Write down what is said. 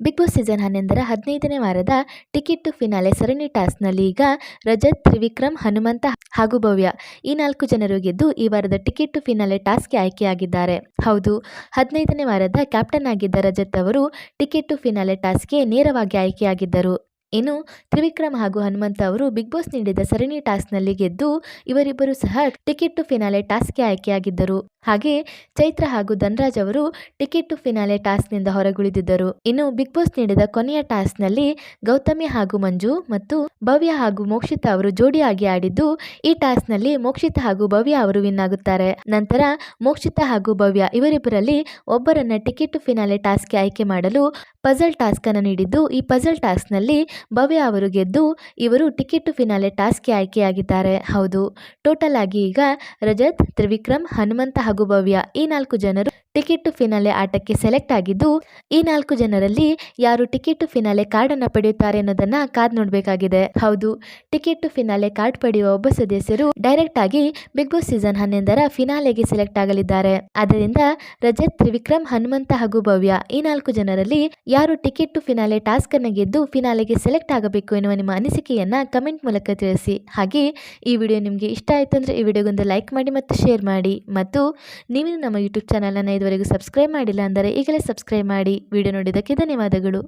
Big boss season ಹನ್ನೊಂದರ ಹದಿನೈದನೇ ವಾರದ ಟಿಕೆಟ್ ಟು ಫಿನಾಲೆ ಸರಣಿ ಟಾಸ್ಕ್ನಲ್ಲಿ ಈಗ ರಜತ್, ತ್ರಿವಿಕ್ರಮ್, ಹನುಮಂತ ಹಾಗೂ ಭವ್ಯ ಈ ನಾಲ್ಕು ಜನರು ಗೆದ್ದು ಈ ವಾರದ ಟಿಕೆಟ್ ಟು ಫಿನಾಲೆ ಟಾಸ್ಕ್ಗೆ ಆಯ್ಕೆಯಾಗಿದ್ದಾರೆ. ಹೌದು, ಹದಿನೈದನೇ ವಾರದ ಕ್ಯಾಪ್ಟನ್ ಆಗಿದ್ದ ರಜತ್ ಅವರು ಟಿಕೆಟ್ ಟು ಫಿನಾಲೆ ಟಾಸ್ಕ್ಗೆ ನೇರವಾಗಿ ಆಯ್ಕೆಯಾಗಿದ್ದರು. ಇನ್ನು ತ್ರಿವಿಕ್ರಮ್ ಹಾಗೂ ಹನುಮಂತ ಅವರು ಬಿಗ್ ಬಾಸ್ ನೀಡಿದ ಸರಣಿ ಟಾಸ್ಕ್ನಲ್ಲಿ ಗೆದ್ದು ಇವರಿಬ್ಬರು ಸಹ ಟಿಕೆಟ್ ಟು ಫಿನಾಲೆ ಟಾಸ್ಕ್ಗೆ ಆಯ್ಕೆಯಾಗಿದ್ದರು. ಹಾಗೆ ಚೈತ್ರ ಹಾಗೂ ಧನ್ರಾಜ್ ಅವರು ಟಿಕೆಟ್ ಟು ಫಿನಾಲೆ ಟಾಸ್ಕ್ನಿಂದ ಹೊರಗುಳಿದಿದ್ದರು. ಇನ್ನು ಬಿಗ್ ಬಾಸ್ ನೀಡಿದ ಕೊನೆಯ ಟಾಸ್ಕ್ನಲ್ಲಿ ಗೌತಮಿ ಹಾಗೂ ಮಂಜು ಮತ್ತು ಭವ್ಯ ಹಾಗೂ ಮೋಕ್ಷಿತ ಅವರು ಜೋಡಿಯಾಗಿ ಆಡಿದ್ದು, ಈ ಟಾಸ್ಕ್ನಲ್ಲಿ ಮೋಕ್ಷಿತ ಹಾಗೂ ಭವ್ಯ ಅವರು ವಿನ್ ಆಗುತ್ತಾರೆ. ನಂತರ ಮೋಕ್ಷಿತ ಹಾಗೂ ಭವ್ಯ ಇವರಿಬ್ಬರಲ್ಲಿ ಒಬ್ಬರನ್ನ ಟಿಕೆಟ್ ಟು ಫಿನಾಲೆ ಟಾಸ್ಕ್ಗೆ ಆಯ್ಕೆ ಮಾಡಲು ಪಜಲ್ ಟಾಸ್ಕ್ ಅನ್ನು ನೀಡಿದ್ದು, ಈ ಪಜಲ್ ಟಾಸ್ಕ್ನಲ್ಲಿ ಭವ್ಯ ಅವರು ಗೆದ್ದು, ಇವರು ಟಿಕೆಟ್ ಫಿನಾಲೆ ಟಾಸ್ಕ್ಗೆ ಆಯ್ಕೆಯಾಗಿದ್ದಾರೆ. ಹೌದು, ಟೋಟಲ್ ಆಗಿ ಈಗ ರಜತ್, ತ್ರಿವಿಕ್ರಮ್, ಹನುಮಂತ ಹಾಗೂ ಭವ್ಯ ಈ ನಾಲ್ಕು ಜನರು ಟಿಕೆಟ್ ಟು ಫಿನಾಲೆ ಆಟಕ್ಕೆ ಸೆಲೆಕ್ಟ್ ಆಗಿದ್ದು, ಈ ನಾಲ್ಕು ಜನರಲ್ಲಿ ಯಾರು ಟಿಕೆಟ್ ಟು ಫಿನಾಲೆ ಕಾರ್ಡನ್ನು ಪಡೆಯುತ್ತಾರೆ ಅನ್ನೋದನ್ನ ಕಾದ್ ನೋಡಬೇಕಾಗಿದೆ. ಹೌದು, ಟಿಕೆಟ್ ಟು ಫಿನಾಲೆ ಕಾರ್ಡ್ ಪಡೆಯುವ ಒಬ್ಬ ಸದಸ್ಯರು ಡೈರೆಕ್ಟ್ ಆಗಿ ಬಿಗ್ ಬಾಸ್ ಸೀಸನ್ ಹನ್ನೊಂದರ ಫಿನಾಲೆಗೆ ಸೆಲೆಕ್ಟ್ ಆಗಲಿದ್ದಾರೆ. ಆದ್ದರಿಂದ ರಜತ್, ತ್ರಿವಿಕ್ರಮ್, ಹನುಮಂತ ಹಾಗೂ ಭವ್ಯ ಈ ನಾಲ್ಕು ಜನರಲ್ಲಿ ಯಾರು ಟಿಕೆಟ್ ಟು ಫಿನಾಲೆ ಟಾಸ್ಕ್ ಅನ್ನು ಗೆದ್ದು ಫಿನಾಲೆಗೆ ಸೆಲೆಕ್ಟ್ ಆಗಬೇಕು ಎನ್ನುವ ನಿಮ್ಮ ಅನಿಸಿಕೆಯನ್ನ ಕಮೆಂಟ್ ಮೂಲಕ ತಿಳಿಸಿ. ಹಾಗೆ ಈ ವಿಡಿಯೋ ನಿಮಗೆ ಇಷ್ಟ ಆಯ್ತು ಅಂದ್ರೆ ಈ ವಿಡಿಯೋಗೊಂದು ಲೈಕ್ ಮಾಡಿ ಮತ್ತು ಶೇರ್ ಮಾಡಿ. ಮತ್ತು ನೀವು ನಮ್ಮ ಯೂಟ್ಯೂಬ್ ಚಾನಲನ್ನು ಇದುವರೆಗೂ ಸಬ್ಸ್ಕ್ರೈಬ್ ಮಾಡಿಲ್ಲ ಅಂದರೆ ಈಗಲೇ ಸಬ್ಸ್ಕ್ರೈಬ್ ಮಾಡಿ. ವಿಡಿಯೋ ನೋಡಿದ್ದಕ್ಕೆ ಧನ್ಯವಾದಗಳು.